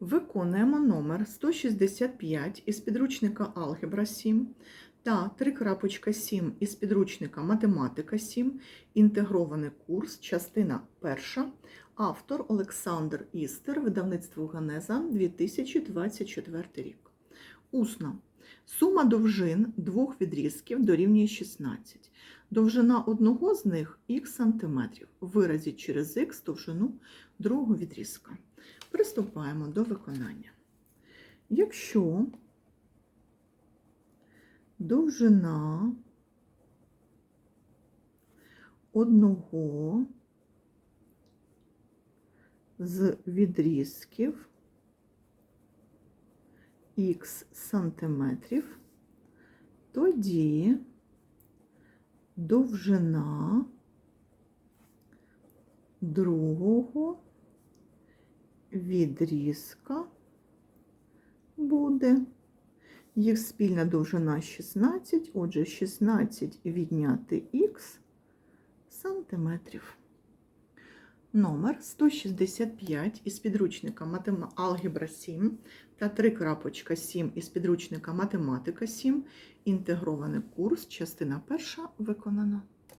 Виконуємо номер 165 із підручника Алгебра 7 та 3.7 із підручника Математика 7, інтегрований курс, частина 1, автор Олександр Істер, видавництво Ганеза, 2024 рік. Усно. Сума довжин двох відрізків дорівнює 16. Довжина одного з них х сантиметрів. Виразіть через х довжину другого відрізка. Приступаємо до виконання. Якщо довжина одного з відрізків х сантиметрів, тоді довжина другого відрізка буде їх спільна довжина 16, отже, 16 відняти х сантиметрів. Номер 165 із підручника Матема... Алгебра 7 та 3.7 із підручника Математика 7. Інтегрований курс, частина перша виконана.